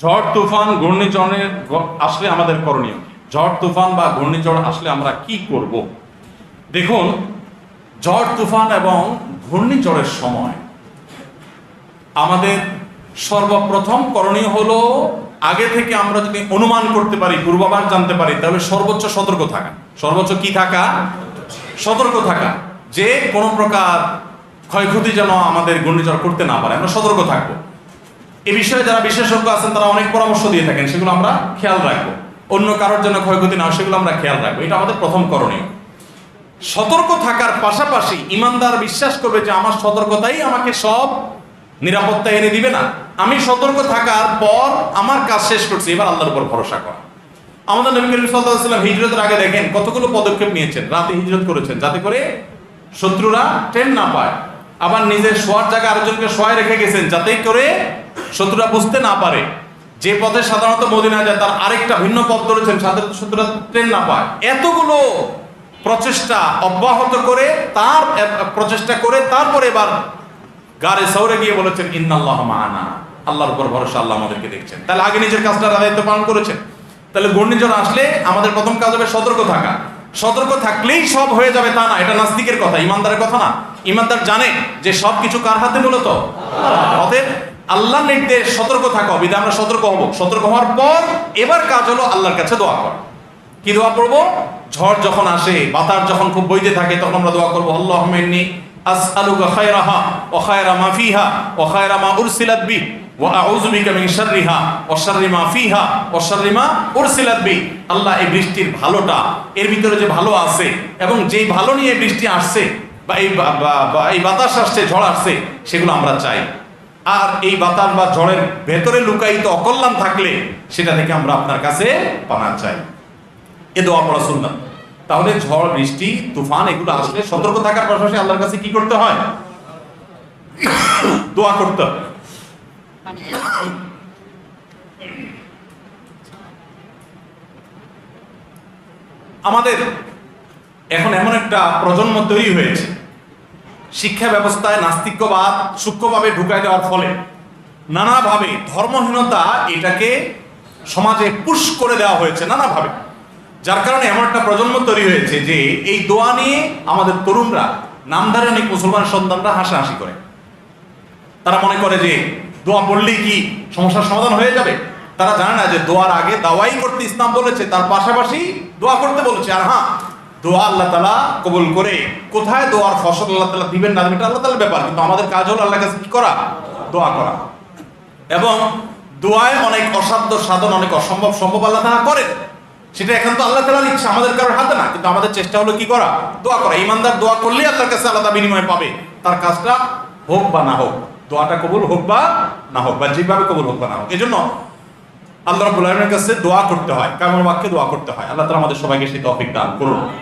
ঝড় তুফান ঘূর্ণিঝড়ের আসলে আমাদের করণীয়। ঝড় তুফান বা ঘূর্ণিঝড় আসলে আমরা কি করব? দেখুন, ঝড় তুফান এবং ঘূর্ণিঝড়ের সময় আমাদের সর্বপ্রথম করণীয় হলো, আগে থেকে আমরা যদি অনুমান করতে পারি, পূর্বাভাস জানতে পারি, তাহলে সর্বোচ্চ সতর্ক থাকা। সর্বোচ্চ কি থাকা? সতর্ক থাকা। যে কোনো প্রকার ক্ষয়ক্ষতি যেন আমাদের ঘূর্ণিঝড় করতে না পারে, আমরা সতর্ক থাকব। এ বিষয়ে যারা বিশেষজ্ঞ আছেন, তারা অনেক পরামর্শ দিয়ে থাকেন, সেগুলো আমরা খেয়াল রাখব। অন্য কারোর জন্য ক্ষয়ক্ষতি না সেগুলো আমরা খেয়াল রাখব। এটা আমাদের প্রথম করণীয়। সতর্ক থাকার পাশাপাশি ইমানদার বিশ্বাস করবে যে আমার সতর্কতাই আমাকে সব নিরাপত্তা এনে দিবে না। আমি সতর্ক থাকার পর আমার কাজ শেষ করছি, এবার আল্লাহর উপর ভরসা করা। আমাদের নবী করিম ওয়াসাল্লাম হিজরতের আগে দেখেন কতগুলো পদক্ষেপ নিয়েছেন। রাতে হিজরত করেছেন, যাতে করে শত্রুরা ট্রেন না পায়। আবার নিজের শোয়ার জায়গা আরেকজনকে শোয়ায় রেখে গেছেন, যাতে করে শত্রুরা বুঝতে না পারে। যে পথে সাধারণত মদিনা যায়, তার আরেকটা ভিন্ন পথ ধরেছেন শত্রুরা ট্রেন না পায়। এতগুলো প্রচেষ্টা অব্যাহত করে, তার প্রচেষ্টা করে, তারপরে এবার গারে সৌরে গিয়ে বলেছেন, ইন্নাল্লাহ মানা আল্লাহর উপর ভরসা আল্লাহ আমাদেরকে দেখছেন। তাহলে আগে নিজের কাজটা দায়িত্ব পালন করেছেন। তাহলে ঘূর্ণিঝড় আসলে আমাদের প্রথম কাজ হবে সতর্ক থাকা। সতর্ক থাকলেই সব হয়ে যাবে তা না, এটা নাস্তিকের কথা, ইমানদারের কথা না। ইমানদার জানে যে সব কিছু কার হাতে মূলত? অতএব আল্লাহ নির্দেশ, সতর্ক থাকা হবে আমরা সতর্ক হব। সতর্ক হওয়ার পর এবার কাজ হলো আল্লাহর কাছে দোয়া করা। কি দোয়া করব? ঝড় যখন আসে, বাতাস যখন খুব বইতে থাকে, তখন আমরা দোয়া করব আল্লাহ মেন্নি আসআলুকা খায়রাহা ওয়া খায়রা মা ফিহা ওয়া খায়রা মা উরসিলাত বি ওয়া আউযু বিকা মিন শাররিহা ওয়া শাররি মা ফিহা ওয়া শাররি উরসিলাত বি। আল্লাহ এই বৃষ্টির ভালোটা, এর ভিতরে যে ভালো আছে এবং যেই ভালো নিয়ে বৃষ্টি আসছে বা এই বাতাস আসছে, ঝড় আসছে, সেগুলো আমরা চাই। আর এই বাতাস বা ঝড়ের ভেতরে লুকায়িত অকল্যাণ থাকলে সেটা থেকে আমরা আপনার কাছে পানা চাই। এ দোয়া পড়া সুন্নাত। তাহলে ঝড়, বৃষ্টি, তুফান, এগুলো আসলে সতর্ক থাকার পাশাপাশি আল্লাহর কাছে কি করতে হয়? দোয়া করতে আমাদের এখন এমন একটা প্রজন্ম তৈরি হয়েছে। শিক্ষা ব্যবস্থায় নাস্তিক্যবাদ সূক্ষ্মভাবে ঢুকাই দেওয়ার ফলে নানাভাবে ধর্মহীনতা এটাকে সমাজে পুশ করে দেওয়া হয়েছে নানাভাবে। যার কারণে এমন একটা প্রজন্ম তৈরি হয়েছে যে এই দোয়া নিয়ে আমাদের তরুণরা, নামধারী অনেক মুসলমান সন্তানরা হাসাহাসি করে। তারা মনে করে যে দোয়া পড়লেই কি সমস্যার সমাধান হয়ে যাবে? তারা জানে না যে দোয়ার আগে দাওয়াই করতে ইসলাম বলেছে, তার পাশাপাশি দোয়া করতে বলেছে। আর হ্যাঁ দোয়া আল্লাহ তালা কবুল করে। কোথায় দোয়ার ফসল আল্লাহ তালা দিবেন না এটা আল্লাহ তালার ব্যাপার, কিন্তু আমাদের কাজ হলো আল্লাহ কাছে কি করা? দোয়া করা। এবং দোয়ায় অনেক অসাধ্য সাধন, অনেক অসম্ভব সম্ভব আল্লাহ তালা করেন। সেটা এখন তো আল্লাহ তালার ইচ্ছা, আমাদের কারোর হাতে না, কিন্তু আমাদের চেষ্টা হলো কি করা? দোয়া করা। ইমানদার দোয়া করলেই আল্লাহর কাছে আলাদা বিনিময় পাবে। তার কাজটা হোক বা না হোক, দোয়াটা কবুল হোক বা না হোক, বা যেভাবে কবুল হোক বা না হোক। এই জন্য আল্লাহ রাব্বুল আলামিনের কাছে দোয়া করতে হয় কামর বাক্যে দোয়া করতে হয়। আল্লাহ তাআলা আমাদের সবাইকে সেই তৌফিক দান করুন।